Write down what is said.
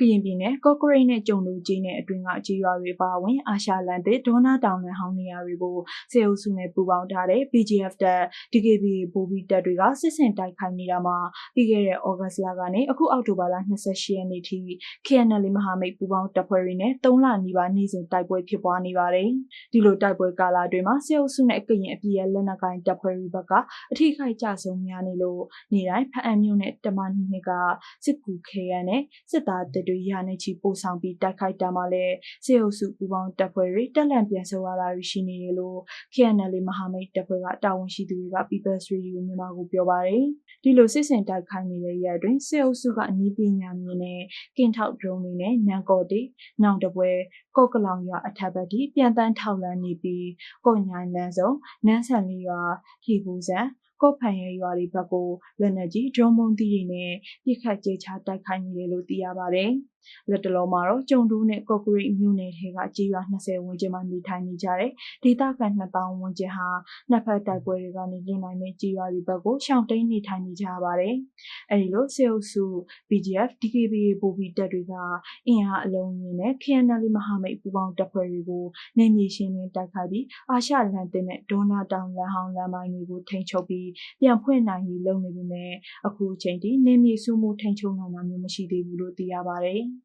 ကရင်ပြည်နယ်ကော့ကရိတ်နဲ့ကြုံလူကြီးနယ်အတွင်းကကြေးရွာတွေပါဝင်အာရှလန်တဲ့ဒေါနာတောင်လန်ဟောင်းနေရာတွေကိုစေအုပ်စုနဲ့ပူးပေါင်းထားတဲ့ PGF တပ် DKB ဘူဘီတပ်တွေကစစ်စင်တိုက်ခိုက်နေတာမှာပြီးခဲ့တဲ့ဩဂတ်စ်လကနေအခုအောက်တိုဘာလ28ရက်နေ့ထိ KNL မဟာမိတ်ပူးပေါင်းတပ်ဖွဲ့တွေနဲ့3လနီးပါးနေ့စဉ်တိုက်ပွဲဖြစ်ပွားနေပါတယ်။ဒီလိုတိုက်ပွဲကာလအတွင်းမှာစေအုပ်စုနဲ့ကရင်အပြည်ရဲ့လက်နက်ကိုင်တပ်ဖွဲ့တွေဘက်ကအထိခိုက်ကြဆုံးများနေလို့နေတိုင်းဖအံမြို့နဲ့တမန်နှစ်ကစစ်ကူခဲရန်နဲ့စစ်သားတပ်တွေရာနဲ့ချီပို့ဆောင်ပြီးတိုက်ခိုက်တာမှာလည်းစေအုပ်စုပူပေါင်းတပ်ဖွဲ့တွေတက်လန့်ပြန်ဆုတ်ရတာရှိနေတယ်လို့ KNL မဟာမိတ်တပ်ဖွဲ့ကတာဝန်ရှိသူတွေက People's Radio မြန်မာကိုပြောပါတယ်။ဒီလိုစစ်စင်တိုက်ခိုက်နေတဲ့ရက်အတွင်းစေအုပ်စုကအနည်းပညာမြင့်နဲ့ကင်ထောက်ဒရုန်းတွေနဲ့နန်ကော်တီနောင်တပွဲကော့ကလောင်ရွာအထက်ဘက်ထိပြန်တန်းထောက်လန်းနေပြီးကော့ညိုင်းလန်းစုံနန်းဆန်လီရွာထီပူဇံ ကော့ဖန်ရဲရွာတွေဘက်ကို လက်နက်ကြီး ဒရုန်းမုံတီတွေနဲ့ပြစ်ခတ်ကြေချတိုက်ခိုက်နေတယ်လို့ သိရပါတယ်။ လက်တလုံးမှာတော့ကျုံတူးနဲ့ကော့ကရိတ်မြို့နယ်ထဲကကြေးရွာ20ဝန်းကျင်မှာနေထိုင်နေကြတဲ့ဒေသခံ2000ဝန်းကျင်ဟာနှစ်ဖက်တိုက်ပွဲတွေကနေလင်းနိုင်တဲ့ကြေးရွာတွေဘက်ကိုရှောင်တိန်နေထိုင်နေကြပါတယ်။အဲဒီလိုစေအုပ်စု BGF DKBA ဘူဘီတပ်တွေကအင်အားအလုံးရင်းနဲ့ KNL မဟာမိတ်ပူးပေါင်းတပ်ဖွဲ့တွေကိုနေမြေရှင်းလင်းတိုက်ခိုက်ပြီးအာရှလန်တင်နဲ့ဒေါနာတောင်လန်ဟောင်းလမ်းပိုင်းတွေကိုထိန်းချုပ်ပြီးပြန်ဖွင့်နိုင်ရေးလုပ်နေပေမဲ့အခုအချိန်ထိနေမြေစုမှုထိန်းချုပ်နိုင်တာမျိုးမရှိသေးဘူးလို့သိရပါတယ်။